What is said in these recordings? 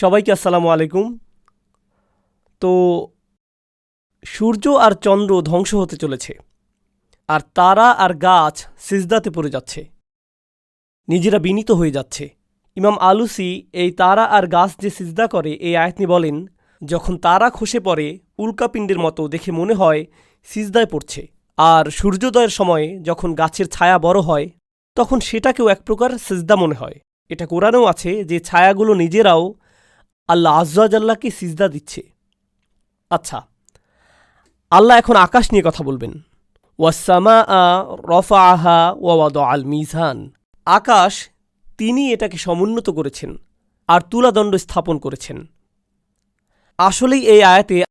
সবাইকে আসসালামু আলাইকুম। তো সূর্য আর চন্দ্র ধ্বংস হতে চলেছে, আর তারা আর গাছ সিজদাতে পড়ে যাচ্ছে, নিজেরা বিনীত হয়ে যাচ্ছে। ইমাম আলুসি এই তারা আর গাছ যে সিজদা করে, এই আয়াতনি বলেন, যখন তারা খসে পড়ে, উল্কাপিণ্ডের মতো দেখে মনে হয় সিজদায় পড়ছে। আর সূর্যোদয়ের সময়ে যখন গাছের ছায়া বড় হয়, তখন সেটাকেও এক প্রকার সিজদা মনে হয়। এটা কোরআনেও আছে যে ছায়াগুলো নিজেরাও আল্লাহ আজ্লাকে সিজদা দিচ্ছে। আচ্ছা আল্লাহ এখন আকাশ নিয়ে কথা বলবেন। ওয়াসামা আ রফা আহা ওয়াদ আল মিজান। আকাশ, তিনি এটাকে সমুন্নত করেছেন আর তুলাদণ্ড স্থাপন করেছেন। আসলেই এই আয়াতে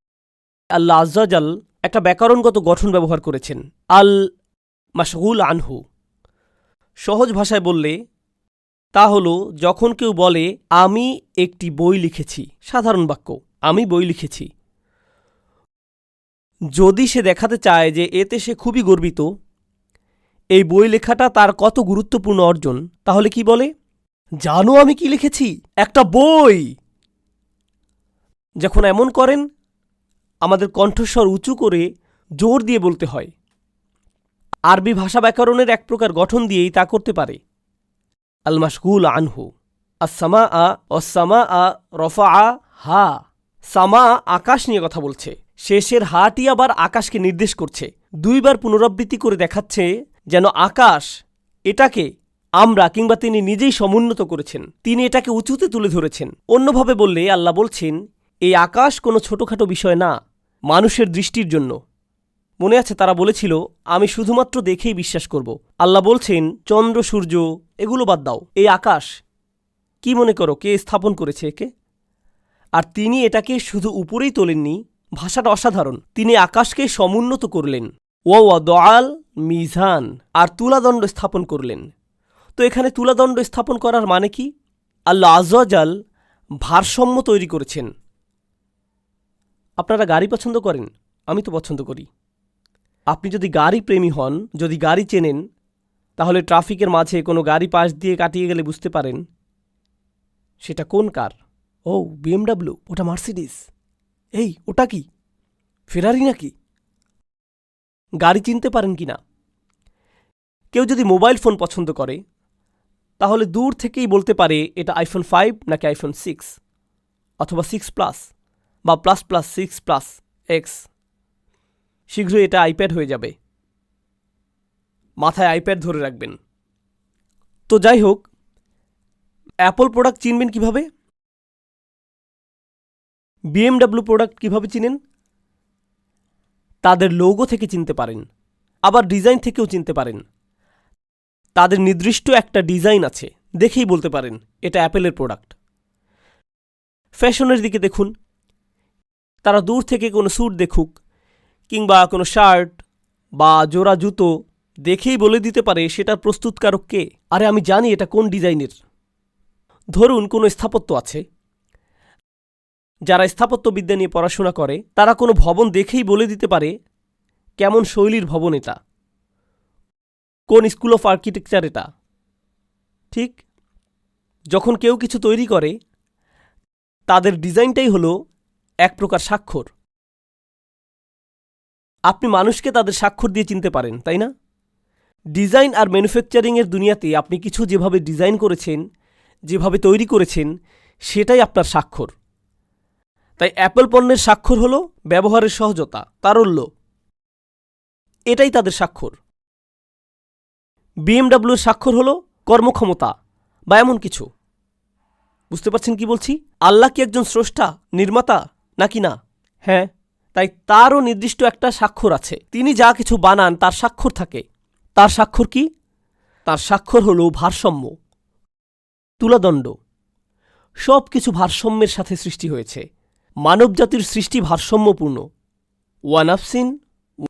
আল্লাহ আজ্জাল একটা ব্যাকরণগত গঠন ব্যবহার করেছেন। আল মাশগুল আনহু। সহজ ভাষায় বললে তা হল, যখন কেউ বলে, আমি একটি বই লিখেছি। সাধারণ বাক্য, আমি বই লিখেছি। যদি সে দেখাতে চায় যে এতে সে খুবই গর্বিত, এই বই লেখাটা তার কত গুরুত্বপূর্ণ অর্জন। তাহলে কি বলে? জানো আমি কি লিখেছি? একটা বই! যখন এমন করেন, আমাদের কণ্ঠস্বর উঁচু করে জোর দিয়ে বলতে হয়। আরবি ভাষা ব্যাকরণের এক প্রকার গঠন দিয়েই তা করতে পারে। আল মাশগুল আনহু আসামা আ অসামা আ রফা আ হা সামা আকাশ নিয়ে কথা বলছে। শেষের হাটি আবার আকাশকে নির্দেশ করছে। দুইবার পুনরাবৃত্তি করে দেখাচ্ছে যেন আকাশ এটাকে আমরা কিংবা তিনি নিজেই সমুন্নত করেছেন। তিনি এটাকে উঁচুতে তুলে ধরেছেন। অন্যভাবে বললে আল্লাহ বলছেন, এই আকাশ কোনো ছোটখাটো বিষয় না। মানুষের দৃষ্টির জন্য। মনে আছে তারা বলেছিল, আমি শুধুমাত্র দেখেই বিশ্বাস করব। আল্লাহ বলছেন, চন্দ্র, সূর্য, এগুলো বাদ দাও। এই আকাশ, কি মনে করো, কে স্থাপন করেছে একে? আর তিনি এটাকে শুধু উপরেই তোলেননি, ভাষাটা অসাধারণ। তিনি আকাশকে সমুন্নত করলেন। ও দয়াল মিজান, আর তুলাদণ্ড স্থাপন করলেন। তো এখানে তুলাদণ্ড স্থাপন করার মানে কি? আল্লাহ আজাল ভারসাম্য তৈরি করেছেন। আপনারা গাড়ি পছন্দ করেন? আমি তো পছন্দ করি। আপনি যদি গাড়ি প্রেমী হন, যদি গাড়ি চেনেন, তাহলে ট্রাফিকের মাঝে কোনো গাড়ি পাশ দিয়ে কাটিয়ে গেলে বুঝতে পারেন সেটা কোন কার। ও, বিএমডাব্লিউ, ওটা মার্সিডিস এই, ওটা কি? ফেরারি নাকি? গাড়ি চিনতে পারেন কি না? কেউ যদি মোবাইল ফোন পছন্দ করে, তাহলে দূর থেকেই বলতে পারে, এটা আইফোন ফাইভ নাকি আইফোন সিক্স, অথবা সিক্স প্লাস বা plus plus six plus X. শীঘ্রই এটা আইপ্যাড হয়ে যাবে। মাথায় আইপ্যাড ধরে রাখবেন। তো যাই হোক অ্যাপল প্রোডাক্ট চিনবেন কীভাবে? বিএমডাব্লিউ প্রোডাক্ট কীভাবে চিনেন? তাদের লোগো থেকে চিনতে পারেন। আবার ডিজাইন থেকেও চিনতে পারেন। তাদের নির্দিষ্ট একটা ডিজাইন আছে, দেখেই বলতে পারেন, এটা অ্যাপেলের প্রোডাক্ট ফ্যাশনের দিকে দেখুন। তারা দূর থেকে কোনো স্যুট দেখুক কিংবা কোনো শার্ট বা জোড়া জুতো দেখেই বলে দিতে পারে সেটার প্রস্তুতকারক কে। আরে আমি জানি এটা কোন ডিজাইনের। ধরুন কোনো স্থাপত্য আছে। যারা স্থাপত্যবিদ্যা নিয়ে পড়াশোনা করে, তারা কোনো ভবন দেখেই বলে দিতে পারে কেমন শৈলীর ভবন এটা। কোন স্কুল অফ আর্কিটেকচার এটা। ঠিক? যখন কেউ কিছু তৈরি করে, তাদের ডিজাইনটাই হলো এক প্রকার স্বাক্ষর। আপনি মানুষকে তাদের স্বাক্ষর দিয়ে চিনতে পারেন, তাই না? ডিজাইন আর ম্যানুফ্যাকচারিংয়ের দুনিয়াতে আপনি কিছু যেভাবে ডিজাইন করেছেন, যেভাবে তৈরি করেছেন, সেটাই আপনার স্বাক্ষর। তাই অ্যাপল পণ্যের স্বাক্ষর হল ব্যবহারের সহজতা, তারল্য। এটাই তাদের স্বাক্ষর। বিএমডাব্লিউর স্বাক্ষর হল কর্মক্ষমতা, বা এমন কিছু। বুঝতে পারছেন কি বলছি? আল্লাহ কি একজন স্রষ্টা, নির্মাতা, নাকি না? হ্যাঁ। তাই তারও নির্দিষ্ট একটা স্বাক্ষর আছে। তিনি যা কিছু বানান, তার স্বাক্ষর থাকে। তার স্বাক্ষর কি? তার স্বাক্ষর হল ভারসাম্য। তুলাদণ্ড। সব কিছু ভারসাম্যের সাথে সৃষ্টি হয়েছে। মানবজাতির সৃষ্টি ভারসাম্যপূর্ণ। ওয়ানাফসিন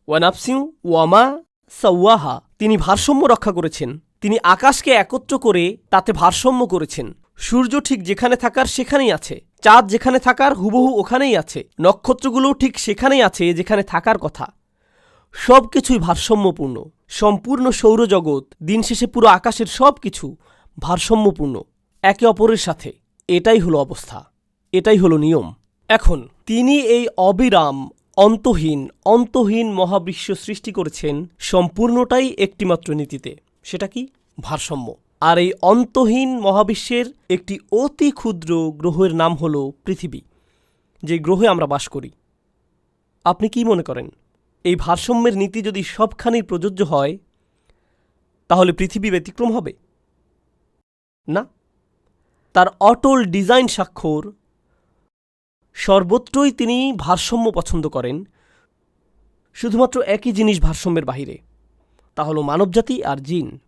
ওয়ানাফসিন ওয়ামা সাওয়াহা। তিনি ভারসাম্য রক্ষা করেছেন। তিনি আকাশকে একত্র করে তাতে ভারসাম্য করেছেন। সূর্য ঠিক যেখানে থাকার সেখানেই আছে। চাঁদ যেখানে থাকার হুবহু ওখানেই আছে। নক্ষত্রগুলোও ঠিক সেখানেই আছে যেখানে থাকার কথা। সব কিছুই ভারসাম্যপূর্ণ। সম্পূর্ণ সৌরজগৎ, দিন শেষে পুরো আকাশের সব কিছু ভারসাম্যপূর্ণ। একে অপরের সাথে। এটাই হলো অবস্থা। এটাই হলো নিয়ম। এখন, তিনি এই অবিরাম, অন্তহীন অন্তহীন মহাবিশ্ব সৃষ্টি করেছেন সম্পূর্ণটাই একটিমাত্র নীতিতে। সেটা কি? ভারসাম্য। আর এই অন্তহীন মহাবিশ্বের একটি অতি ক্ষুদ্র গ্রহের নাম হল পৃথিবী, যে গ্রহে আমরা বাস করি। আপনি কি মনে করেন, এই ভারসাম্যের নীতি যদি সবখানেই প্রযোজ্য হয়, তাহলে পৃথিবী ব্যতিক্রম হবে? না। তার অটল ডিজাইন স্বাক্ষর সর্বত্রই তিনি ভারসাম্য পছন্দ করেন, শুধুমাত্র একই জিনিস ভারসাম্যের বাহিরে, তা হলো মানবজাতি আর জিন।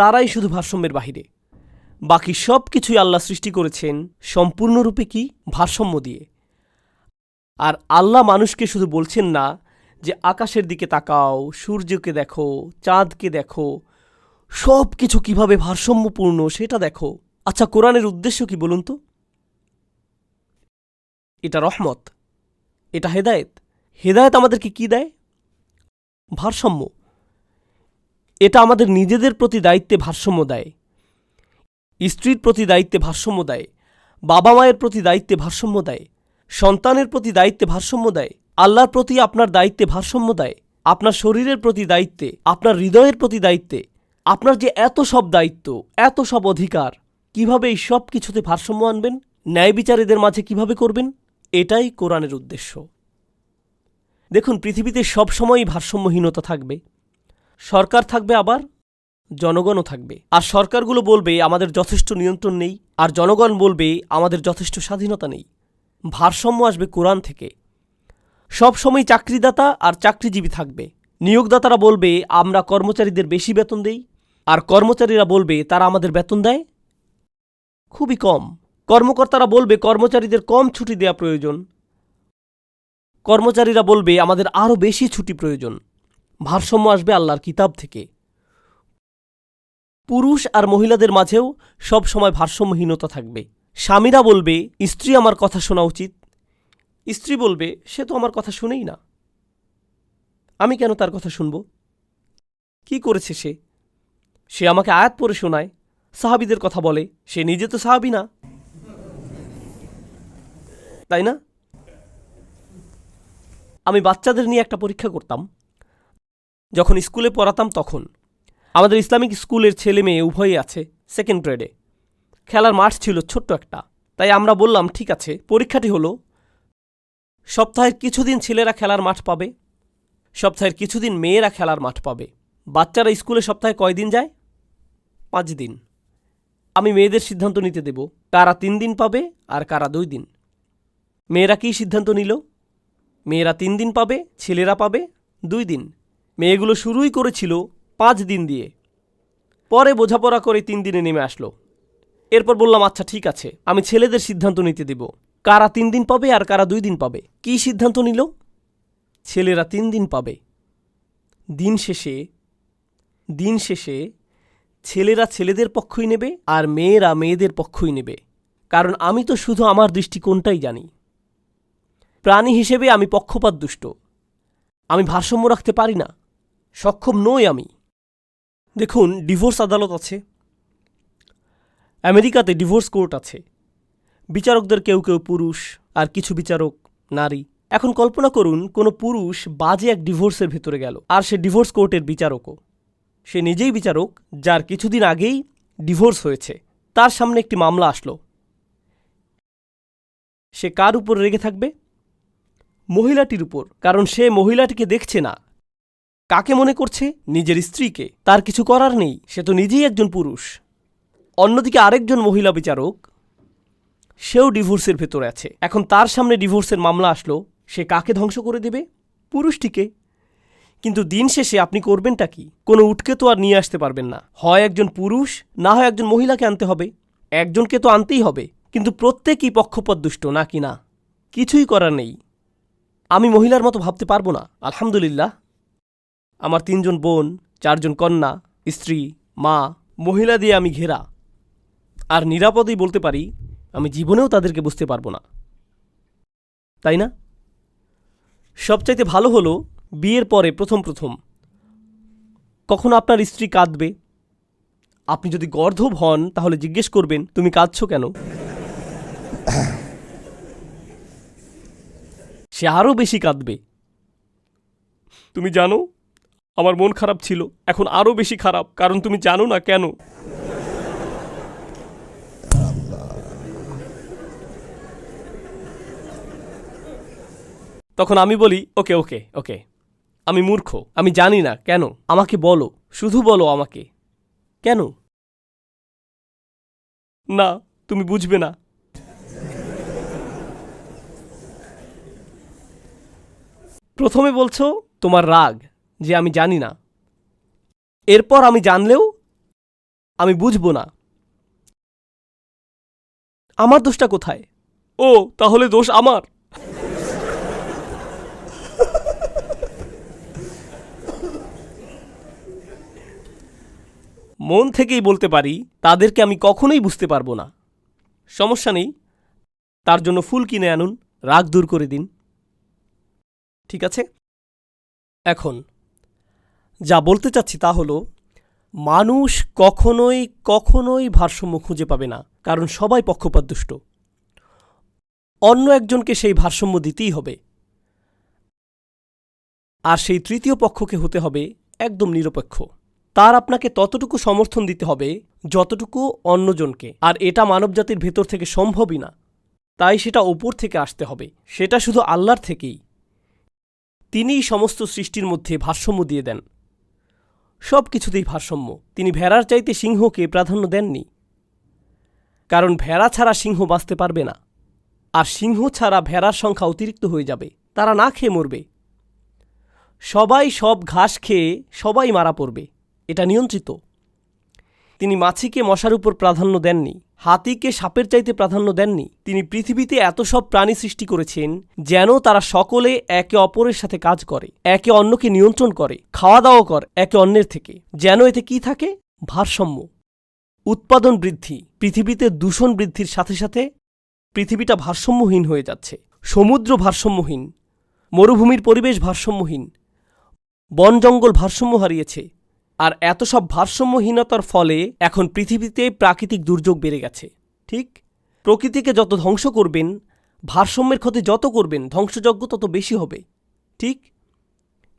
তারাই শুধু ভারসাম্যের বাহিরে। বাকি সব কিছুই আল্লাহ সৃষ্টি করেছেন সম্পূর্ণরূপে কি? ভারসাম্য দিয়ে। আর আল্লাহ মানুষকে শুধু বলছেন না যে আকাশের দিকে তাকাও, সূর্যকে দেখো, চাঁদকে দেখো সব কিছু কীভাবে ভারসাম্যপূর্ণ সেটা দেখো। আচ্ছা কোরআনের উদ্দেশ্য কি বলুন তো? এটা রহমত, এটা হেদায়েত। হেদায়েত আমাদেরকে কি দেয়? ভারসাম্য। এটা আমাদের নিজেদের প্রতি দায়িত্বে ভারসাম্য দেয়। স্ত্রীর প্রতি দায়িত্বে ভারসাম্য দেয়। বাবা মায়ের প্রতি দায়িত্বে ভারসাম্য দেয়। সন্তানের প্রতি দায়িত্বে ভারসাম্য দেয়। আল্লাহর প্রতি আপনার দায়িত্বে ভারসাম্য দেয়। আপনার শরীরের প্রতি দায়িত্বে, আপনার হৃদয়ের প্রতি দায়িত্বে, আপনার যে এত সব দায়িত্ব, এত সব অধিকার, কীভাবে এই সব কিছুতে ভারসাম্য আনবেন, ন্যায় বিচারীদের মাঝে কীভাবে করবেন, এটাই কোরআনের উদ্দেশ্য। দেখুন, পৃথিবীতে সবসময়ই ভারসাম্যহীনতা থাকবে। সরকার থাকবে আবার? জনগণও থাকবে। আর সরকারগুলো বলবে, আমাদের যথেষ্ট নিয়ন্ত্রণ নেই। আর জনগণ বলবে, আমাদের যথেষ্ট স্বাধীনতা নেই। ভারসাম্য আসবে কোরআন থেকে। সব সময় চাকরিদাতা আর চাকরিজীবী থাকবে। নিয়োগদাতারা বলবে, আমরা কর্মচারীদের বেশি বেতন দেই। আর কর্মচারীরা বলবে, তারা আমাদের বেতন দেয়? খুবই কম। কর্মকর্তারা বলবে, কর্মচারীদের কম ছুটি দেওয়া প্রয়োজন। কর্মচারীরা বলবে, আমাদের আরও বেশি ছুটি প্রয়োজন। ভারসাম্য আসবে আল্লাহর কিতাব থেকে। পুরুষ আর মহিলাদের মাঝেও সব সময় ভারসাম্যহীনতা থাকবে। স্বামীরা বলবে, স্ত্রী আমার কথা শোনা উচিত। স্ত্রী বলবে, সে তো আমার কথা শুনেই না। আমি কেন তার কথা শুনব? কি করেছে সে? সে আমাকে আয়াত পড়ে শোনায়, সাহাবিদের কথা বলে। সে নিজে তো সাহাবি না। তাই না? আমি বাচ্চাদের নিয়ে একটা পরীক্ষা করতাম। যখন স্কুলে পড়াতাম তখন। আমাদের ইসলামিক স্কুলের ছেলে মেয়ে উভয়ই আছে সেকেন্ড গ্রেডে খেলার মাঠ ছিল ছোট্ট একটা। তাই আমরা বললাম, ঠিক আছে, পরীক্ষাটি হলো। সপ্তাহের কিছুদিন ছেলেরা খেলার মাঠ পাবে। সপ্তাহের কিছুদিন মেয়েরা খেলার মাঠ পাবে। বাচ্চারা স্কুলে সপ্তাহে কয়দিন যায়? পাঁচ দিন। আমি মেয়েদের সিদ্ধান্ত নিতে দেব, কারা তিন দিন পাবে আর কারা দুই দিন। মেয়েরা কী সিদ্ধান্ত নিল? মেয়েরা তিন দিন পাবে, ছেলেরা পাবে দুই দিন। মেয়েগুলো শুরুই করেছিল পাঁচ দিন দিয়ে। পরে বোঝাপড়া করে তিন দিনে নেমে আসলো। এরপর বললাম আচ্ছা ঠিক আছে, আমি ছেলেদের সিদ্ধান্ত নিতে দেব। কারা তিন দিন পাবে আর কারা দুই দিন পাবে? কী সিদ্ধান্ত নিল? ছেলেরা তিন দিন পাবে। দিন শেষে দিন শেষে ছেলেরা ছেলেদের পক্ষই নেবে আর মেয়েরা মেয়েদের পক্ষই নেবে। কারণ আমি তো শুধু আমার দৃষ্টিকোণটাই জানি। প্রাণী হিসেবে আমি পক্ষপাত দুষ্ট আমি ভারসাম্য রাখতে পারি না। সক্ষম নই আমি। দেখুন, ডিভোর্স আদালত আছে। আমেরিকাতে ডিভোর্স কোর্ট আছে। বিচারকদের কেউ কেউ পুরুষ আর কিছু বিচারক নারী। এখন কল্পনা করুন, কোনো পুরুষ বাজে এক ডিভোর্সের ভেতরে গেল আর সে ডিভোর্স কোর্টের বিচারকও। সে নিজেই বিচারক, যার কিছুদিন আগেই ডিভোর্স হয়েছে। তার সামনে একটি মামলা আসলো। সে কার উপর রেগে থাকবে? মহিলাটির উপর, কারণ সে মহিলাটিকে দেখছে না। কাকে মনে করছে? নিজের স্ত্রীকে। তার কিছু করার নেই, সে তো নিজেই একজন পুরুষ। অন্যদিকে আরেকজন মহিলা বিচারক, সেও ডিভোর্সের ভেতরে আছে। এখন তার সামনে ডিভোর্সের মামলা আসলো, সে কাকে ধ্বংস করে দেবে? পুরুষটিকে। কিন্তু দিন শেষে আপনি করবেনটা কি? কোনো উটকে তো আর নিয়ে আসতে পারবেন না। হয় একজন পুরুষ, না হয় একজন মহিলাকে আনতে হবে। একজনকে তো আনতেই হবে। কিন্তু প্রত্যেকই পক্ষপাত দুষ্ট না কি না? কিছুই করার নেই। আমি মহিলার মতো ভাবতে পারব না। আলহামদুলিল্লাহ। আমার তিনজন বোন, চারজন কন্যা, স্ত্রী, মা, মহিলা দিয়ে আমি ঘেরা। আর নিরাপদেই বলতে পারি, আমি জীবনেও তাদেরকে বুঝতে পারব না। তাই না? সবচাইতে ভালো হলো বিয়ের পরে প্রথম প্রথম। কখন আপনার স্ত্রী কাঁদবে? আপনি যদি গর্ধব হন, তাহলে জিজ্ঞেস করবেন, তুমি কাঁদছো কেন? সে আরও বেশি কাঁদবে। তুমি জানো আমার মন খারাপ ছিল, এখন আরও বেশি খারাপ, কারণ তুমি জানো না কেন। তখন আমি বলি, ওকে ওকে ওকে। আমি মূর্খ, আমি জানি না কেন। আমাকে বলো, শুধু বলো আমাকে। কেন? না, তুমি বুঝবে না। প্রথমে বলছো, তোমার রাগ। যে আমি জানি না। এরপর আমি জানলেও আমি বুঝব না। আমার দোষটা কোথায়? ও, তাহলে দোষ আমার। মন থেকেই বলতে পারি, তাদেরকে আমি কখনোই বুঝতে পারব না। সমস্যা নেই। তার জন্য ফুল কিনে আনুন, রাগ দূর করে দিন। ঠিক আছে? এখন যা বলতে চাচ্ছি তা হলো, মানুষ কখনোই কখনোই ভারসাম্য খুঁজে পাবে না, কারণ সবাই পক্ষপাতদুষ্ট। অন্য একজনকে সেই ভারসাম্য দিতেই হবে। আর সেই তৃতীয় পক্ষকে হতে হবে একদম নিরপেক্ষ। তার আপনাকে ততটুকু সমর্থন দিতে হবে যতটুকু অন্যজনকে। আর এটা মানবজাতির ভেতর থেকে সম্ভবই না। তাই সেটা ওপর থেকে আসতে হবে। সেটা শুধু আল্লাহর থেকেই। তিনিই সমস্ত সৃষ্টির মধ্যে ভারসাম্য দিয়ে দেন। সব কিছুতেই ভারসাম্য। তিনি ভেড়ার চাইতে সিংহকে প্রাধান্য দেননি। কারণ ভেড়া ছাড়া সিংহ বাঁচতে পারবে না। আর সিংহ ছাড়া ভেড়ার সংখ্যা অতিরিক্ত হয়ে যাবে। তারা না খেয়ে মরবে। সবাই সব ঘাস খেয়ে সবাই মারা পড়বে। এটা নিয়ন্ত্রিত। তিনি মাছিকে মশার উপর প্রাধান্য দেননি। হাতিকে সাপের চাইতে প্রাধান্য দেননি। তিনি পৃথিবীতে এত সব প্রাণী সৃষ্টি করেছেন যেন তারা সকলে একে অপরের সাথে কাজ করে, একে অন্যকে নিয়ন্ত্রণ করে খাওয়া দাওয়া কর, একে অন্যের থেকে। যেন এতে কি থাকে? ভারসাম্য। উৎপাদন বৃদ্ধি। পৃথিবীতে দূষণ বৃদ্ধির সাথে সাথে পৃথিবীটা ভারসাম্যহীন হয়ে যাচ্ছে। সমুদ্র ভারসাম্যহীন। মরুভূমির পরিবেশ ভারসাম্যহীন। বন জঙ্গল ভারসাম্য হারিয়েছে। আর এত সব ভারসাম্যহীনতার ফলে এখন পৃথিবীতে প্রাকৃতিক দুর্যোগ বেড়ে গেছে। ঠিক? প্রকৃতিকে যত ধ্বংস করবেন, ভারসাম্যের ক্ষতি যত করবেন, ধ্বংসযজ্ঞ তত বেশি হবে। ঠিক?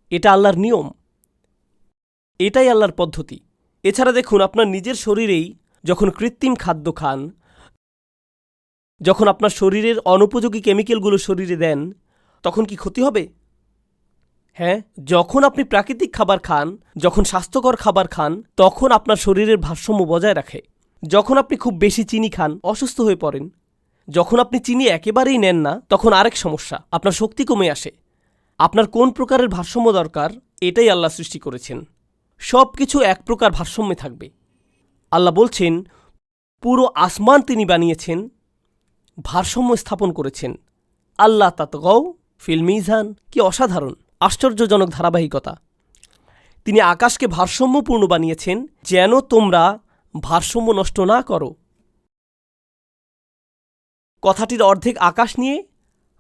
এটা আল্লাহর নিয়ম। এটাই আল্লাহর পদ্ধতি। এছাড়া দেখুন, আপনার নিজের শরীরেই যখন কৃত্রিম খাদ্য খান, যখন আপনার শরীরের অনুপযোগী কেমিক্যালগুলো শরীরে দেন, তখন কি ক্ষতি হবে? হ্যাঁ যখন আপনি প্রাকৃতিক খাবার খান, যখন স্বাস্থ্যকর খাবার খান, তখন আপনার শরীরের ভারসাম্য বজায় রাখে। যখন আপনি খুব বেশি চিনি খান, অসুস্থ হয়ে পড়েন। যখন আপনি চিনি একেবারেই নেন না, তখন আরেক সমস্যা, আপনার শক্তি কমে আসে। আপনার কোন প্রকারের ভারসাম্য দরকার, এটাই আল্লাহ সৃষ্টি করেছেন। সব কিছু এক প্রকার ভারসাম্যে থাকবে। আল্লাহ বলছেন, পুরো আসমান তিনি বানিয়েছেন, ভারসাম্য স্থাপন করেছেন। আল্লাহ তাতগও ফিল মিজান। কি অসাধারণ। আশ্চর্যজনক ধারাবাহিকতা। তিনি আকাশকে ভারসাম্যপূর্ণ বানিয়েছেন, যেন তোমরা ভারসাম্য নষ্ট না করো। কথাটির অর্ধেক আকাশ নিয়ে,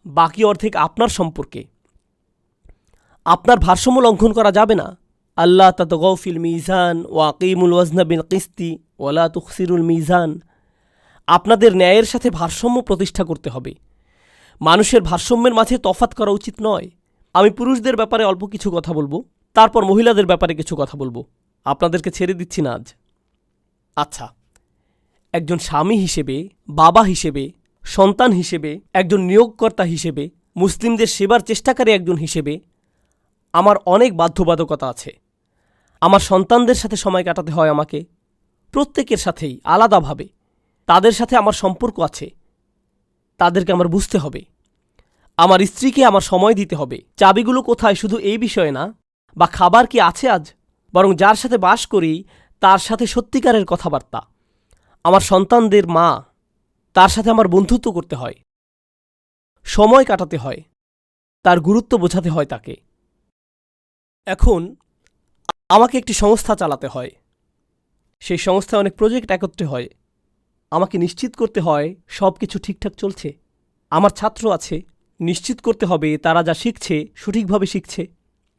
বাকি অর্ধেক আপনার সম্পর্কে। আপনার ভারসাম্য লঙ্ঘন করা যাবে না। আল্লাহ তাতগৌ ফিল মিজান ওয়াকিমুল ওয়াজনা বিল কিস্তি ওয়ালা তুখসিরুল মিজান। আপনাদের ন্যায়ের সাথে ভারসাম্য প্রতিষ্ঠা করতে হবে। মানুষের ভারসাম্যের মাঝে তফাত করা উচিত নয়। আমি পুরুষদের ব্যাপারে অল্প কিছু কথা বলব, তারপর মহিলাদের ব্যাপারে কিছু কথা বলব। আপনাদেরকে ছেড়ে দিচ্ছি না আজ। আচ্ছা একজন স্বামী হিসেবে, বাবা হিসেবে, সন্তান হিসেবে, একজন নিয়োগকর্তা হিসেবে, মুসলিমদের সেবার চেষ্টাকারী একজন হিসেবে আমার অনেক বাধ্যবাধকতা আছে। আমার সন্তানদের সাথে সময় কাটাতে হয় আমাকে। প্রত্যেকের সাথেই আলাদাভাবে। তাদের সাথে আমার সম্পর্ক আছে। তাদেরকে আমার বুঝতে হবে। আমার স্ত্রীকে আমার সময় দিতে হবে। চাবিগুলো কোথায় শুধু এই বিষয়ে না, বা খাবার কি আছে আজ? বরং যার সাথে বাস করি, তার সাথে সত্যিকারের কথাবার্তা। আমার সন্তানদের মা, তার সাথে আমার বন্ধুত্ব করতে হয়। সময় কাটাতে হয়। তার গুরুত্ব বোঝাতে হয় তাকে। এখন আমাকে একটি সংস্থা চালাতে হয়। সেই সংস্থায় অনেক প্রজেক্ট একত্রে হয়। আমাকে নিশ্চিত করতে হয় সব কিছু ঠিকঠাক চলছে। আমার ছাত্র আছে। নিশ্চিত করতে হবে তারা যা শিখছে, সঠিকভাবে শিখছে।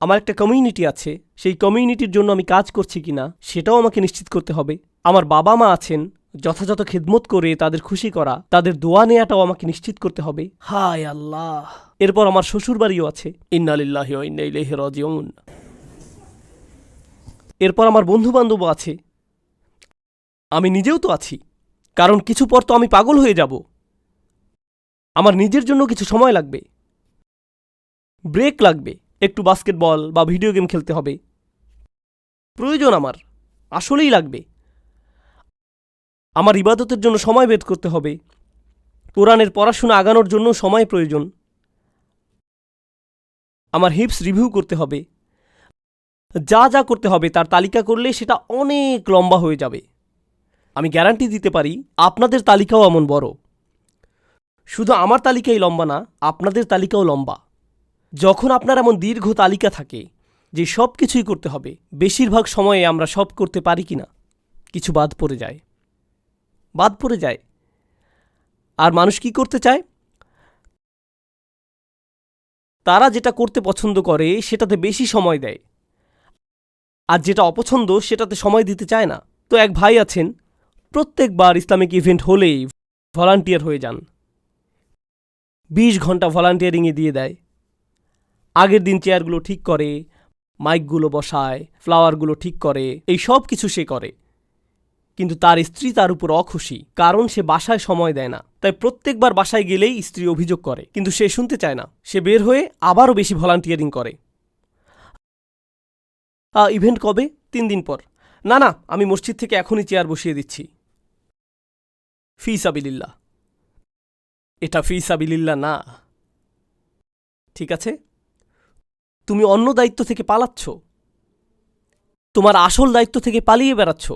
আমার একটা কমিউনিটি আছে, সেই কমিউনিটির জন্য আমি কাজ করছি কিনা, সেটাও আমাকে নিশ্চিত করতে হবে। আমার বাবা মা আছেন, যথাযথ খেদমত করে তাদের খুশি করা, তাদের দোয়া নেওয়াটাও আমাকে নিশ্চিত করতে হবে। হায় আল্লাহ! এরপর আমার শ্বশুর বাড়িও আছে এরপর আমার বন্ধু বান্ধবও আছে। আমি নিজেও তো আছি, কারণ কিছু পর তো আমি পাগল হয়ে যাব। আমার নিজের জন্য কিছু সময় লাগবে। ব্রেক লাগবে। একটু বাস্কেটবল বা ভিডিও গেম খেলতে হবে। প্রয়োজন আমার। আসলেই লাগবে। আমার ইবাদতের জন্য সময় বের করতে হবে। কোরআনের পড়াশোনা আগানোর জন্য সময় প্রয়োজন। আমার হিপস রিভিউ করতে হবে। যা যা করতে হবে তার তালিকা করলে সেটা অনেক লম্বা হয়ে যাবে। আমি গ্যারান্টি দিতে পারি, আপনাদের তালিকাও এমন বড়। শুধু আমার তালিকাই লম্বা না, আপনাদের তালিকাও লম্বা। যখন আপনার এমন দীর্ঘ তালিকা থাকে যে সব কিছুই করতে হবে, বেশিরভাগ সময়ে আমরা সব করতে পারি কি না কিছু বাদ পড়ে যায়। বাদ পড়ে যায়। আর মানুষ কি করতে চায়? তারা যেটা করতে পছন্দ করে, সেটাতে বেশি সময় দেয়। আর যেটা অপছন্দ, সেটাতে সময় দিতে চায় না। তো এক ভাই আছেন, প্রত্যেকবার ইসলামিক ইভেন্ট হলেই ভলান্টিয়ার হয়ে যান। বিশ ঘণ্টা ভলান্টিয়ারিংয়ে দিয়ে দেয়। আগের দিন চেয়ারগুলো ঠিক করে মাইকগুলো বসায় ফ্লাওয়ারগুলো ঠিক করে, এই সব কিছু সে করে। কিন্তু তার স্ত্রী তার উপর অখুশি, কারণ সে বাসায় সময় দেয় না। তাই প্রত্যেকবার বাসায় গেলেই স্ত্রী অভিযোগ করে, কিন্তু সে শুনতে চায় না। সে বের হয়ে আবারও বেশি ভলান্টিয়ারিং করে। ইভেন্ট কবে? তিন দিন পর। না না, আমি মসজিদ থেকে এখনই চেয়ার বসিয়ে দিচ্ছি। ফি সাবিলিল্লাহ। এটা ফি সাবিলিল্লাহ না। ঠিক আছে? তুমি অন্য দায়িত্ব থেকে পালাচ্ছ। তোমার আসল দায়িত্ব থেকে পালিয়ে বেড়াচ্ছ।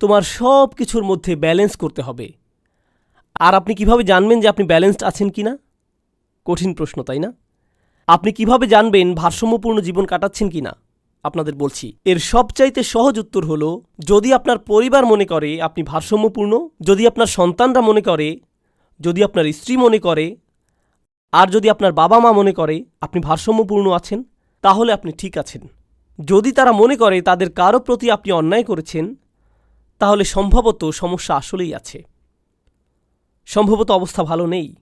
তোমার সব কিছুর মধ্যে ব্যালেন্স করতে হবে। আর আপনি কীভাবে জানবেন যে আপনি ব্যালেন্সড আছেন কি না? কঠিন প্রশ্ন, তাই না? আপনি কীভাবে জানবেন ভারসাম্যপূর্ণ জীবন কাটাচ্ছেন কি না? আপনাদের বলছি। এর সবচাইতে সহজ উত্তর হলো, যদি আপনার পরিবার মনে করে আপনি ভারসাম্যপূর্ণ, যদি আপনার সন্তানরা মনে করে যদি আপনার স্ত্রী মনে করে, আর যদি আপনার বাবা মা মনে করে আপনি ভারসাম্যপূর্ণ আছেন, তাহলে আপনি ঠিক আছেন। যদি তারা মনে করে তাদের কারও প্রতি আপনি অন্যায় করেছেন, তাহলে সম্ভবত সমস্যা আসলেই আছে। সম্ভবত অবস্থা ভালো নেই।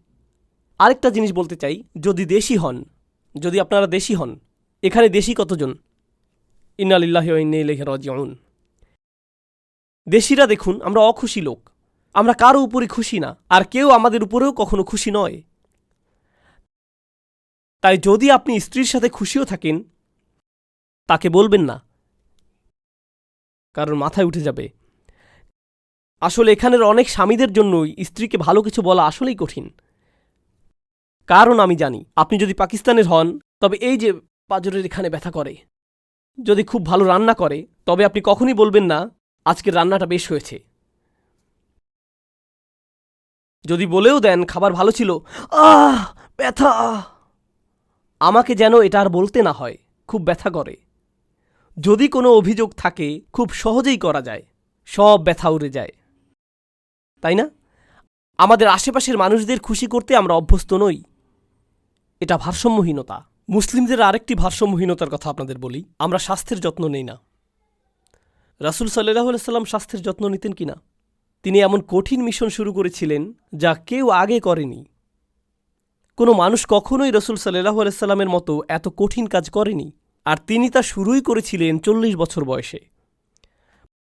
আরেকটা জিনিস বলতে চাই, যদি দেশি হন, যদি আপনারা দেশি হন, এখানে দেশি কতজন? ইন্নালিল্লাহ রাজিউন। দেশিরা দেখুন, আমরা অখুশি লোক। আমরা কারও উপরে খুশি না, আর কেউ আমাদের উপরেও কখনো খুশি নয়। তাই যদি আপনি স্ত্রীর সাথে খুশিও থাকেন, তাকে বলবেন না। কারণ মাথায় উঠে যাবে। আসলে এখানের অনেক স্বামীদের জন্যই স্ত্রীকে ভালো কিছু বলা আসলেই কঠিন। কারণ আমি জানি, আপনি যদি পাকিস্তানের হন, তবে এই যে পাজরের এখানে ব্যথা করে। যদি খুব ভালো রান্না করে, তবে আপনি কখনই বলবেন না, আজকের রান্নাটা বেশ হয়েছে। যদি বলেও দেন খাবার ভালো ছিল। আহ, ব্যথা। আমাকে যেন এটা আর বলতে না হয়, খুব ব্যথা করে। যদি কোনো অভিযোগ থাকে, খুব সহজেই করা যায়। সব ব্যথা উড়ে যায়। তাই না? আমাদের আশেপাশের মানুষদের খুশি করতে আমরা অভ্যস্ত নই। এটা ভারসাম্যহীনতা। মুসলিমদের আরেকটি ভারসাম্যহীনতার কথা আপনাদের বলি। আমরা স্বাস্থ্যের যত্ন নেই না। রাসুল সাল্লাহ সাল্লাম স্বাস্থ্যের যত্ন নিতেন কিনা তিনি এমন কঠিন মিশন শুরু করেছিলেন যা কেউ আগে করেনি। কোনো মানুষ কখনোই রসুল সাল্লাহ আলাইসাল্লামের মতো এত কঠিন কাজ করেনি, আর তিনি তা শুরুই করেছিলেন চল্লিশ বছর বয়সে।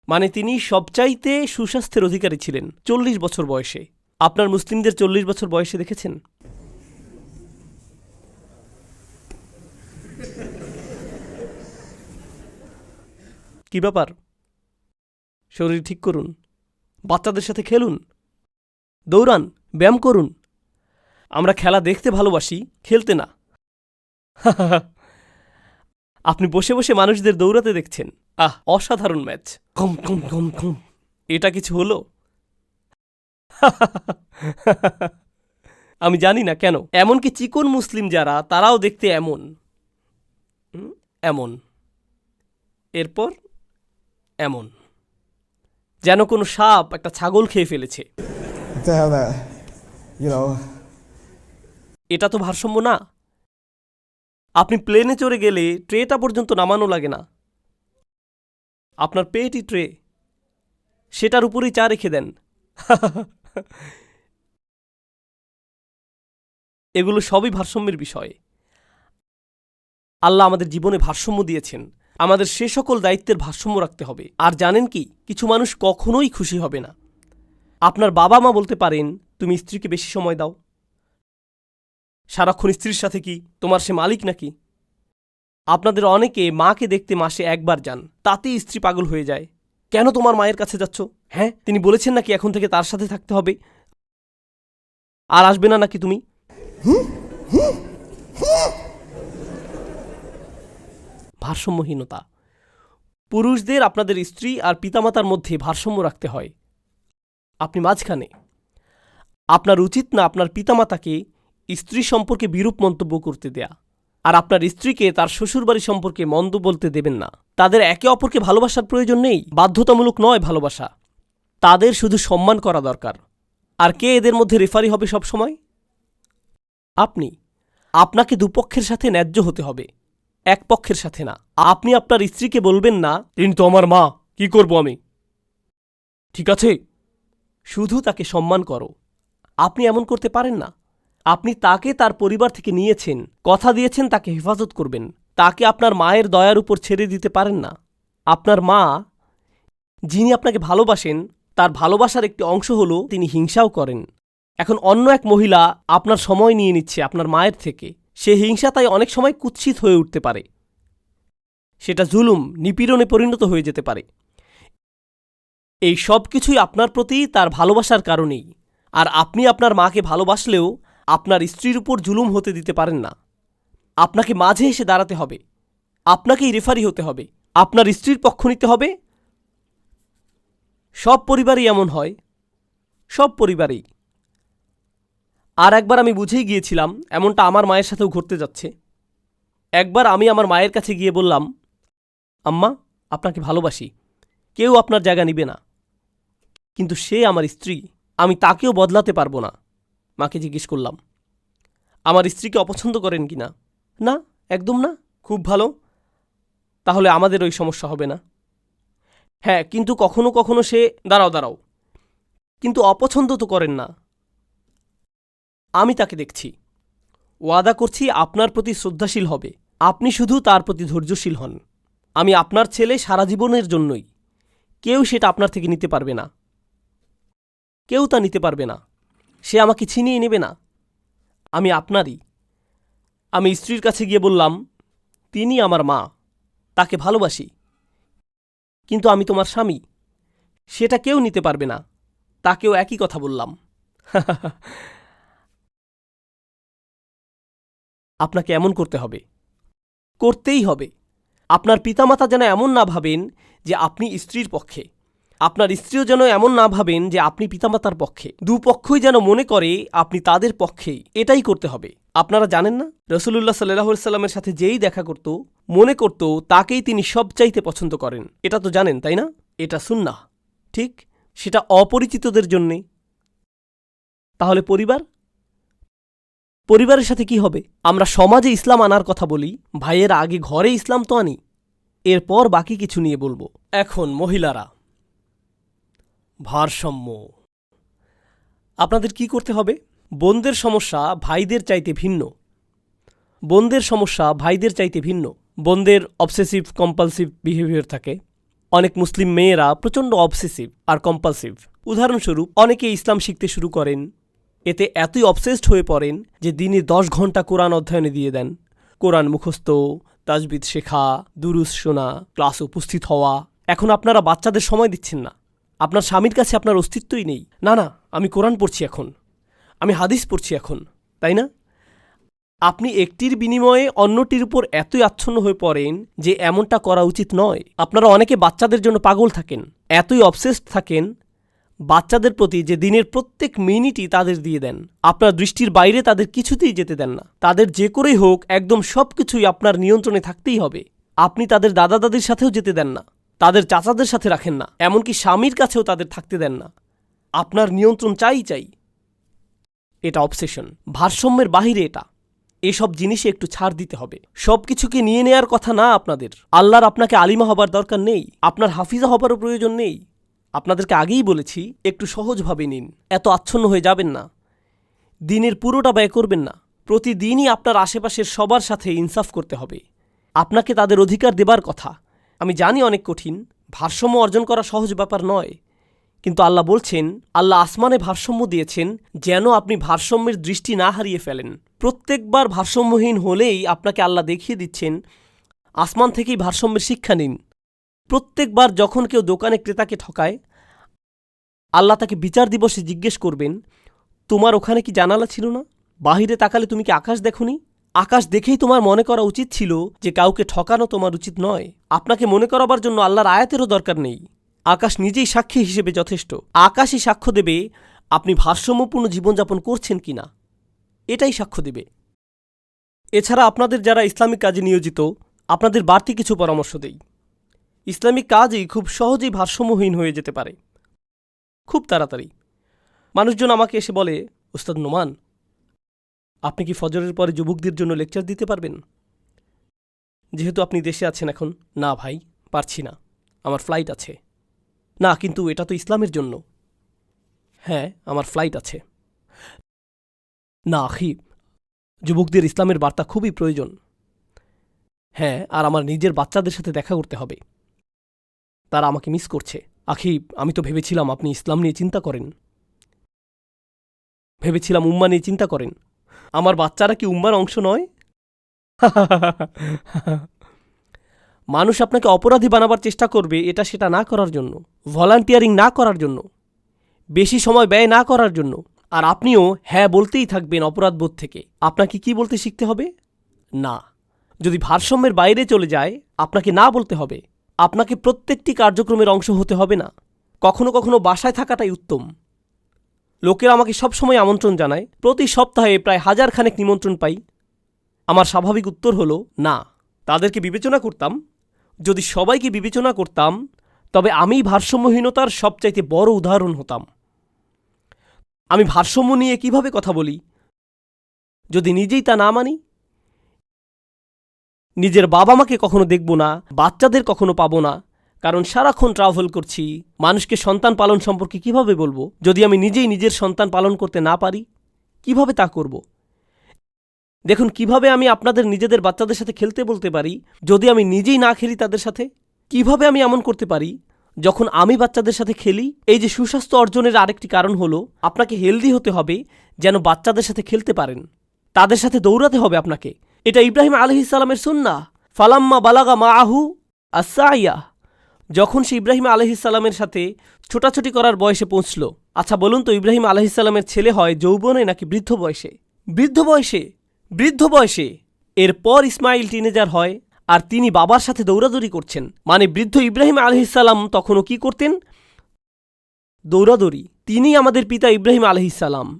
মানে তিনি সবচাইতে সুস্বাস্থ্যের অধিকারী ছিলেন চল্লিশ বছর বয়সে। আপনার মুসলিমদের চল্লিশ বছর বয়সে দেখেছেন? কি ব্যাপার? শরীর ঠিক করুন। বাচ্চাদের সাথে খেলুন দৌড়ান ব্যায়াম করুন। আমরা খেলা দেখতে ভালোবাসি খেলতে না। আপনি বসে বসে মানুষদের দৌড়াতে দেখছেন। আহ অসাধারণ ম্যাচ। কম কম কম কম। এটা কিছু হলো? আমি জানি না কেন। এমনকি চিকন মুসলিম যারা তারাও দেখতে এমন। এমন। এরপর এমন। যেন কোনো সাপ একটা ছাগল খেয়ে ফেলেছে। এটা তো ভারসাম্য না। আপনি প্লেনে চড়ে গেলে ট্রেটা পর্যন্ত নামানো লাগে না। আপনার পেটই ট্রে। সেটার উপরেই চা রেখে দেন। এগুলো সবই ভারসাম্যের বিষয়। আল্লাহ আমাদের জীবনে ভারসাম্য দিয়েছেন। আমাদের সে সকল দায়িত্বের ভারসাম্য রাখতে হবে। আর জানেন কি, কিছু মানুষ কখনোই খুশি হবে না। আপনার বাবা মা বলতে পারেন, তুমি স্ত্রীকে বেশি সময় দাও। সারাক্ষণ স্ত্রীর সাথে কি, তোমার সে মালিক নাকি? আপনাদের অনেকে মাকে দেখতে মাসে একবার যান, তাতেই স্ত্রী পাগল হয়ে যায়। কেন তোমার মায়ের কাছে যাচ্ছ? হ্যাঁ তিনি বলেছেন নাকি এখন থেকে তার সাথে থাকতে হবে? আর আসবে না নাকি তুমি? ভারসাম্যহীনতা। পুরুষদের আপনাদের স্ত্রী আর পিতামাতার মধ্যে ভারসাম্য রাখতে হয়। আপনি মাঝখানে। আপনার উচিত না আপনার পিতামাতাকে স্ত্রী সম্পর্কে বিরূপ মন্তব্য করতে দেয়া। আর আপনার স্ত্রীকে তার শ্বশুরবাড়ি সম্পর্কে মন্দ বলতে দেবেন না। তাদের একে অপরকে ভালোবাসার প্রয়োজন নেই, বাধ্যতামূলক নয় ভালোবাসা। তাদের শুধু সম্মান করা দরকার। আর কে এদের মধ্যে রেফারি হবে সব সময় আপনি। আপনাকে দুপক্ষের সাথে ন্যায্য হতে হবে। এক পক্ষের সাথে না। আপনি আপনার স্ত্রীকে বলবেন না, তিনি তো আমার মা, কি করব আমি? ঠিক আছে? শুধু তাকে সম্মান করো। আপনি এমন করতে পারেন না। আপনি তাকে তার পরিবার থেকে নিয়েছেন, কথা দিয়েছেন, তাকে হেফাজত করবেন। তাকে আপনার মায়ের দয়ার উপর ছেড়ে দিতে পারেন না। আপনার মা, যিনি আপনাকে ভালোবাসেন, তার ভালোবাসার একটি অংশ হল তিনি হিংসাও করেন। এখন অন্য এক মহিলা আপনার সময় নিয়ে নিচ্ছে আপনার মায়ের থেকে। সে হিংসা তাই অনেক সময় কুৎসিত হয়ে উঠতে পারে। সেটা জুলুম, নিপীড়নে পরিণত হয়ে যেতে পারে। এই সব কিছুই আপনার প্রতি তার ভালোবাসার কারণেই। আর আপনি আপনার মাকে ভালোবাসলেও আপনার স্ত্রীর উপর জুলুম হতে দিতে পারেন না। আপনাকে মাঝে এসে দাঁড়াতে হবে। আপনাকেই রেফারি হতে হবে। আপনার স্ত্রীর পক্ষ নিতে হবে। সব পরিবারই এমন হয়। সব পরিবারেই। আর একবার আমি বুঝেই গিয়েছিলাম এমনটা আমার মায়ের সাথেও ঘটতে যাচ্ছে। একবার আমি আমার মায়ের কাছে গিয়ে বললাম, আম্মা, আপনাকে ভালোবাসি, কেউ আপনার জায়গা নিবে না। কিন্তু সে আমার স্ত্রী, আমি তাকেও বদলাতে পারব না। মাকে জিজ্ঞেস করলাম, আমার স্ত্রীকে অপছন্দ করেন কি না? না, একদম না, খুব ভালো। তাহলে আমাদের ওই সমস্যা হবে না। হ্যাঁ কিন্তু কখনো কখনো সে, দাঁড়াও দাঁড়াও। কিন্তু অপছন্দ তো করেন না। আমি তাকে দেখছি। ওয়াদা করছি আপনার প্রতি শ্রদ্ধাশীল হবে। আপনি শুধু তার প্রতি ধৈর্যশীল হন। আমি আপনার ছেলে সারা জীবনের জন্যই। কেউ সেটা আপনার থেকে নিতে পারবে না। কেউ তা নিতে পারবে না। সে আমাকে ছিনিয়ে নেবে না। আমি আপনারই। আমি স্ত্রীর কাছে গিয়ে বললাম, তিনি আমার মা। তাকে ভালোবাসি। কিন্তু আমি তোমার স্বামী। সেটা কেউ নিতে পারবে না। তাকেও একই কথা বললাম। আপনাকে এমন করতে হবে। করতেই হবে। আপনার পিতামাতা যেন এমন না ভাবেন যে আপনি স্ত্রীর পক্ষে। আপনার স্ত্রীও যেন এমন না ভাবেন যে আপনি পিতামাতার পক্ষে। দুপক্ষই যেন মনে করে আপনি তাদের পক্ষেই এটাই করতে হবে। আপনারা জানেন না? রসুল্লাহ সাল্লাহ সাল্লামের সাথে যেই দেখা করত, মনে করত তাকেই তিনি সবচাইতে পছন্দ করেন। এটা তো জানেন, তাই না? এটা সুন্না ঠিক? সেটা অপরিচিতদের জন্যে। তাহলে পরিবার? পরিবারের সাথে কি হবে? আমরা সমাজে ইসলাম আনার কথা বলি, ভাইয়ের আগে ঘরে ইসলাম তো আনি। এরপর বাকি কিছু নিয়ে বলব। এখন মহিলারা, ভারসাম্য। আপনাদের কি করতে হবে? বোনদের সমস্যা ভাইদের চাইতে ভিন্ন। বোনদের সমস্যা ভাইদের চাইতে ভিন্ন। বোনদের অবসেসিভ কম্পালসিভ বিহেভিয়ার থাকে। অনেক মুসলিম মেয়েরা প্রচণ্ড অবসেসিভ আর কম্পালসিভ উদাহরণস্বরূপ, অনেকে ইসলাম শিখতে শুরু করেন এতে এতই অবসেসড হয়ে পড়েন যে দিনে দশ ঘণ্টা কোরআন অধ্যয়নে দিয়ে দেন। কোরআন মুখস্থ, তাজবিদ শেখা, দুরুস শোনা, ক্লাসে উপস্থিত হওয়া। এখন আপনারা বাচ্চাদের সময় দিচ্ছেন না। আপনার স্বামীর কাছে আপনার অস্তিত্বই নেই। না না, আমি কোরআন পড়ছি এখন। আমি হাদিস পড়ছি এখন, তাই না? আপনি একটির বিনিময়ে অন্যটির উপর এতই আচ্ছন্ন হয়ে পড়েন যে এমনটা করা উচিত নয়। আপনারা অনেকে বাচ্চাদের জন্য পাগল থাকেন, এতই অবসেসড থাকেন বাচ্চাদের প্রতি যে দিনের প্রত্যেক মিনিটই তাদের দিয়ে দেন। আপনার দৃষ্টির বাইরে তাদের কিছুতেই যেতে দেন না। তাদের যে করেই হোক, একদম সব কিছুই আপনার নিয়ন্ত্রণে থাকতেই হবে। আপনি তাদের দাদা দাদির সাথেও যেতে দেন না। তাদের চাচাদের সাথে রাখেন না। এমনকি স্বামীর কাছেও তাদের থাকতে দেন না। আপনার নিয়ন্ত্রণ চাই চাই। এটা অবসেশন ভারসাম্যের বাহিরে এটা। এসব জিনিসে একটু ছাড় দিতে হবে। সব কিছুকে নিয়ে নেয়ার কথা না আপনাদের। আল্লাহর আপনাকে আলিমা হবার দরকার নেই। আপনার হাফিজা হবারও প্রয়োজন নেই। আপনাদেরকে আগেই বলেছি, একটু সহজভাবে নিন। এত আচ্ছন্ন হয়ে যাবেন না। দিনের পুরোটা ব্যয় করবেন না। প্রতিদিনই আপনার আশেপাশের সবার সাথে ইনসাফ করতে হবে। আপনাকে তাদের অধিকার দেবার কথা। আমি জানি অনেক কঠিন। ভারসাম্য অর্জন করা সহজ ব্যাপার নয়। কিন্তু আল্লাহ বলছেন, আল্লাহ আসমানে ভারসাম্য দিয়েছেন যেন আপনি ভারসাম্যের দৃষ্টি না হারিয়ে ফেলেন। প্রত্যেকবার ভারসাম্যহীন হলেই আপনাকে আল্লাহ দেখিয়ে দিচ্ছেন, আসমান থেকেই ভারসাম্যের শিক্ষা নিন। প্রত্যেকবার যখন কেউ দোকানে ক্রেতাকে ঠকায়, আল্লাহ তাকে বিচার দিবসে জিজ্ঞেস করবেন, তোমার ওখানে কি জানালা ছিল না? বাহিরে তাকালে তুমি কি আকাশ দেখনি? আকাশ দেখেই তোমার মনে করা উচিত ছিল যে কাউকে ঠকানো তোমার উচিত নয়। আপনাকে মনে করাবার জন্য আল্লাহর আয়াতেরও দরকার নেই। আকাশ নিজেই সাক্ষী হিসেবে যথেষ্ট। আকাশই সাক্ষ্য দেবে আপনি ভারসাম্যপূর্ণ জীবনযাপন করছেন কিনা। এটাই সাক্ষ্য দেবে। এছাড়া আপনাদের যারা ইসলামিক কাজে নিয়োজিত, আপনাদের বাড়তি কিছু পরামর্শ দেই। ইসলামিক কাজই খুব সহজেই ভারসাম্যহীন হয়ে যেতে পারে। খুব তাড়াতাড়ি। মানুষজন আমাকে এসে বলে, ওস্তাদ নোমান, আপনি কি ফজরের পরে যুবকদের জন্য লেকচার দিতে পারবেন? যেহেতু আপনি দেশে আছেন এখন, না ভাই, পারছি না। আমার ফ্লাইট আছে। না, কিন্তু এটা তো ইসলামের জন্য। হ্যাঁ আমার ফ্লাইট আছে। না, আখি, যুবকদের ইসলামের বার্তা খুবই প্রয়োজন। হ্যাঁ আর আমার নিজের বাচ্চাদের সাথে দেখা করতে হবে। তারা আমাকে মিস করছে। আখি, আমি তো ভেবেছিলাম আপনি ইসলাম নিয়ে চিন্তা করেন। ভেবেছিলাম উম্মা নিয়ে চিন্তা করেন। আমার বাচ্চারা কি উম্মার অংশ নয়? মানুষ আপনাকে অপরাধী বানাবার চেষ্টা করবে, এটা সেটা না করার জন্য। ভলান্টিয়ারিং না করার জন্য। বেশি সময় ব্যয় না করার জন্য। আর আপনিও হ্যাঁ বলতেই থাকবেন অপরাধবোধ থেকে। আপনাকে কি বলতে শিখতে হবে? না। যদি ভারসাম্যের বাইরে চলে যায়, আপনাকে না বলতে হবে। আপনাকে প্রত্যেকটি কার্যক্রমের অংশ হতে হবে না। কখনো কখনো বাসায় থাকাটাই উত্তম। লোকেরা আমাকে সবসময় আমন্ত্রণ জানায়, প্রতি সপ্তাহে প্রায় হাজার খানেক নিমন্ত্রণ পাই। আমার স্বাভাবিক উত্তর হলো, না। তাদেরকে বিবেচনা করতাম। যদি সবাইকে বিবেচনা করতাম, তবে আমি ভারসাম্যহীনতার সবচাইতে বড় উদাহরণ হতাম। আমি ভারসাম্য নিয়ে কীভাবে কথা বলি? যদি নিজেই তা না মানি নিজের বাবা মাকে কখনো দেখব না, বাচ্চাদের কখনো পাবো না। কারণ সারাক্ষণ ট্রাভেল করছি, মানুষকে সন্তান পালন সম্পর্কে কীভাবে বলব? যদি আমি নিজেই নিজের সন্তান পালন করতে না পারি, কীভাবে তা করব? দেখুন, কীভাবে আমি আপনাদের নিজেদের বাচ্চাদের সাথে খেলতে বলতে পারি, যদি আমি নিজেই না খেলি তাদের সাথে, কীভাবে আমি এমন করতে পারি? যখন আমি বাচ্চাদের সাথে খেলি, এই যে সুস্বাস্থ্য অর্জনের আরেকটি কারণ হলো, আপনাকে হেলদি হতে হবে, যেন বাচ্চাদের সাথে খেলতে পারেন। তাদের সাথে দৌড়াতে হবে আপনাকে। এটা ইব্রাহিম আলহিসাল্লামের সুন্না। ফালাম্মা বালাগা মা আহু আসাইয়া যখন সে ইব্রাহিম আলহিসাল্লামের সাথে ছোটাছুটি করার বয়সে পৌঁছল। আচ্ছা বলুন তো, ইব্রাহিম আলহিসাল্লামের ছেলে হয় যৌবনে নাকি বৃদ্ধ বয়সে? বৃদ্ধ বয়সে বৃদ্ধ বয়সে। এরপর ইসমাইল টিনেজার হয় আর তিনি বাবার সাথে দৌড়াদৌড়ি করছেন। মানে বৃদ্ধ ইব্রাহিম আলহিসাল্লাম তখনও কি করতেন? দৌড়াদৌড়ি। তিনি আমাদের পিতা ইব্রাহিম আলহিসাল্লাম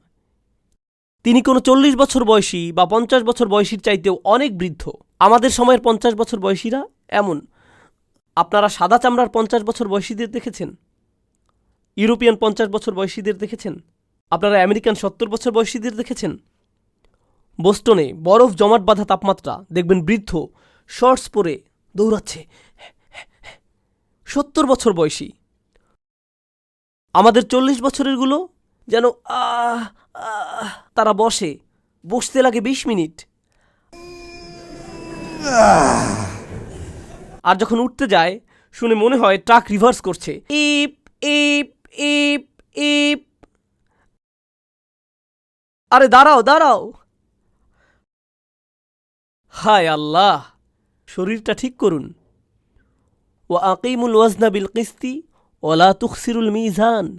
তিনি কোনো চল্লিশ বছর বয়সী বা পঞ্চাশ বছর বয়সীর চাইতেও অনেক বৃদ্ধ। আমাদের সময়ের পঞ্চাশ বছর বয়সীরা এমন। আপনারা সাদা চামড়ার পঞ্চাশ বছর বয়সীদের দেখেছেন? ইউরোপিয়ান পঞ্চাশ বছর বয়সীদের দেখেছেন? আপনারা আমেরিকান সত্তর বছর বয়সীদের দেখেছেন? বোস্টনে বরফ জমাট বাঁধা তাপমাত্রা, দেখবেন বৃদ্ধ শর্টস পরে দৌড়াচ্ছে। সত্তর বছর বয়সী। আমাদের চল্লিশ বছরেরগুলো যেন আহ তারা বসে। বসতে লাগে বিশ মিনিট। আর যখন উঠতে যায়, শুনে মনে হয় ট্রাক রিভার্স করছে। ইপ ইপ ইপ ইপ। আরে দাঁড়াও দাঁড়াও। হায় আল্লাহ, শরীরটা ঠিক করুন। ও আকিমুল ওয়াজনা বিল কিস্তি ওলা তুখসিরুল মিজান।